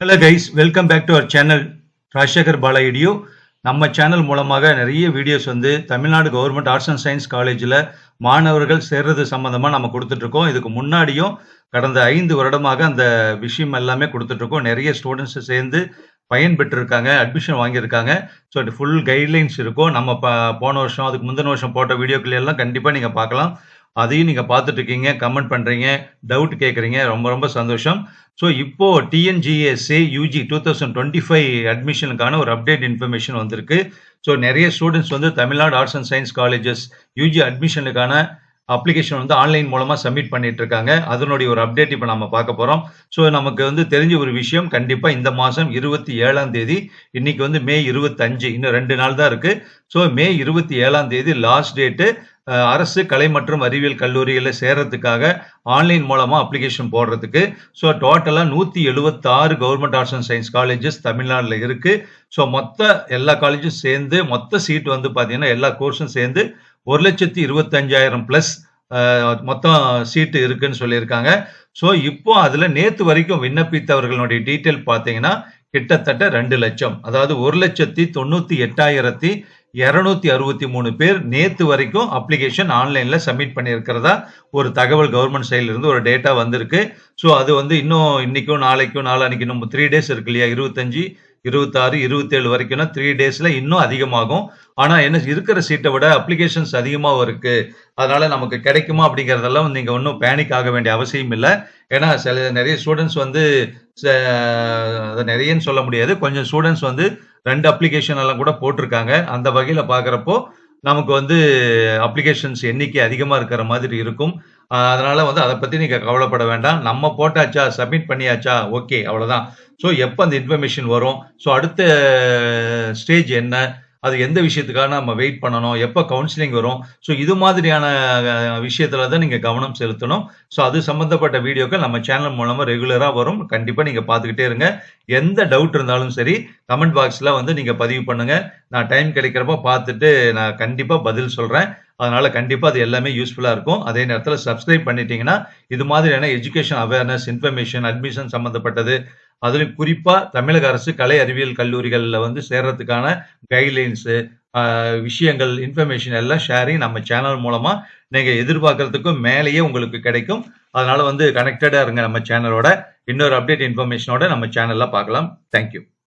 Hello guys welcome back to our channel Rajasekar பாலாயிடியோ நம்ம channel மூலமாக நிறைய வீடியோஸ் வந்து Tamil Nadu government arts and science காலேஜில் மாணவர்கள் சேர்றது சம்மந்தமாக நம்ம கொடுத்துட்ருக்கோம். இதுக்கு முன்னாடியும் கடந்த ஐந்து வருடமாக அந்த விஷயம் எல்லாமே கொடுத்துட்ருக்கோம். நிறைய ஸ்டூடெண்ட்ஸ் சேர்ந்து பயன்பெற்றிருக்காங்க அட்மிஷன் வாங்கியிருக்காங்க. ஸோ ஃபுல் கைட்லைன்ஸ் இருக்கும். நம்ம ப போன வருஷம் அதுக்கு முந்தின வருஷம் போட்ட வீடியோக்கள் எல்லாம் கண்டிப்பாக நீங்கள் பார்க்கலாம். அதையும் நீங்கள் பார்த்துட்டு இருக்கீங்க கமெண்ட் பண்ணுறீங்க டவுட் கேட்குறீங்க ரொம்ப ரொம்ப சந்தோஷம். ஸோ இப்போ TNGSC UG two thousand twenty five அட்மிஷனுக்கான ஒரு அப்டேட் இன்ஃபர்மேஷன் வந்திருக்கு. ஸோ நிறைய ஸ்டூடெண்ட்ஸ் வந்து Tamil Nadu arts and science colleges UG அட்மிஷனுக்கான application வந்து ஆன்லைன் மூலமாக சப்மிட் பண்ணிட்டு இருக்காங்க அதனுடைய ஒரு அப்டேட் இப்போ நம்ம பார்க்க போகிறோம் ஸோ நமக்கு வந்து தெரிஞ்ச ஒரு விஷயம் கண்டிப்பாக இந்த மாதம் இருபத்தி ஏழாம் தேதி இன்னைக்கு வந்து மே இருபத்தஞ்சு இன்னும் ரெண்டு நாள் தான் இருக்குது ஸோ மே இருபத்தி ஏழாம் தேதி லாஸ்ட் டேட்டு அரசு கலை மற்றும் அறிவியல் கல்லூரிகளில் சேர்றதுக்காக ஆன்லைன் மூலமாக அப்ளிகேஷன் போடுறதுக்கு. ஸோ டோட்டலாக நூற்றி எழுபத்தாறு government arts and science colleges தமிழ்நாட்டில் இருக்குது ஸோ மொத்த எல்லா காலேஜும் சேர்ந்து மொத்த சீட் வந்து பார்த்தீங்கன்னா எல்லா கோர்ஸும் சேர்ந்து ஒரு லட்சத்தி இருபத்தஞ்சாயிரம் ப்ளஸ் மொத்தம் சீட்டு இருக்குன்னு சொல்லியிருக்காங்க. ஸோ இப்போ அதில் நேற்று வரைக்கும் விண்ணப்பித்தவர்களுடைய டீட்டெயில் பார்த்தீங்கன்னா கிட்டத்தட்ட ரெண்டு லட்சம். அதாவது ஒரு லட்சத்தி தொண்ணூற்றி எட்டாயிரத்தி இரநூத்தி அறுபத்தி மூணு பேர் நேற்று வரைக்கும் அப்ளிகேஷன் ஆன்லைனில் சப்மிட் பண்ணியிருக்கிறதா ஒரு தகவல் கவர்மெண்ட் சைட்லேருந்து ஒரு டேட்டா வந்திருக்கு. ஸோ அது வந்து இன்னும் இன்றைக்கும் நாளைக்கும் நாளானிக்கு நம்ம த்ரீ டேஸ் இருக்கு இல்லையா? இருபத்தஞ்சு இருபத்தாறு இருபத்தேழு வரைக்கும்னா த்ரீ டேஸில் இன்னும் அதிகமாகும். ஆனால் என்ன இருக்கிற சீட்டை விட அப்ளிகேஷன்ஸ் அதிகமாக இருக்கு. அதனால நமக்கு கிடைக்குமா அப்படிங்கிறதெல்லாம் நீங்கள் ஒன்றும் பேனிக் ஆக வேண்டிய அவசியம் இல்லை. ஏன்னா சில நிறைய ஸ்டூடெண்ட்ஸ் வந்து நிறையன்னு சொல்ல முடியாது. கொஞ்சம் ஸ்டூடெண்ட்ஸ் வந்து ரெண்டு அப்ளிகேஷன் எல்லாம் கூட போட்டிருக்காங்க. அந்த வகையில் பார்க்குறப்போ நமக்கு வந்து அப்ளிகேஷன்ஸ் எண்ணிக்கை அதிகமாக இருக்கிற மாதிரி இருக்கும். அதனால் வந்து அதை பற்றி நீங்கள் கவலைப்பட வேண்டாம். நம்ம போட்டாச்சா சப்மிட் பண்ணியாச்சா ஓகே அவ்வளோதான் ஸோ எப்போ அந்த இன்ஃபர்மேஷன் வரும்? ஸோ அடுத்த ஸ்டேஜ் என்ன? அது எந்த விஷயத்துக்காக நம்ம வெயிட் பண்ணணும் எப்போ கவுன்சிலிங் வரும்? ஸோ இது மாதிரியான விஷயத்துல தான் நீங்கள் கவனம் செலுத்தணும். ஸோ அது சம்மந்தப்பட்ட வீடியோக்கள் நம்ம சேனல் மூலமாக ரெகுலராக வரும். கண்டிப்பாக நீங்கள் பார்த்துக்கிட்டே இருங்க. எந்த டவுட் இருந்தாலும் சரி கமெண்ட் பாக்ஸில் வந்து நீங்கள் பதிவு பண்ணுங்கள் நான் டைம் கிடைக்கிறப்ப பார்த்துட்டு நான் கண்டிப்பாக பதில் சொல்கிறேன் அதனால கண்டிப்பாக அது எல்லாமே யூஸ்ஃபுல்லாக இருக்கும். அதே நேரத்தில் சப்ஸ்கிரைப் பண்ணிட்டீங்கன்னா இது மாதிரியான எஜுகேஷன் அவேர்னஸ் இன்ஃபர்மேஷன் அட்மிஷன் சம்மந்தப்பட்டது அதுலயும் குறிப்பாக தமிழக அரசு கலை அறிவியல் கல்லூரிகளில் வந்து சேர்றதுக்கான கைட்லைன்ஸு விஷயங்கள் இன்ஃபர்மேஷன் எல்லாம் ஷேரிங் நம்ம சேனல் மூலமாக நீங்கள் எதிர்பார்க்கறதுக்கும் மேலேயே உங்களுக்கு கிடைக்கும். அதனால வந்து கனெக்டடாக இருங்க நம்ம சேனலோட இன்னொரு அப்டேட் இன்ஃபர்மேஷனோட நம்ம சேனலில் பார்க்கலாம். தேங்க்யூ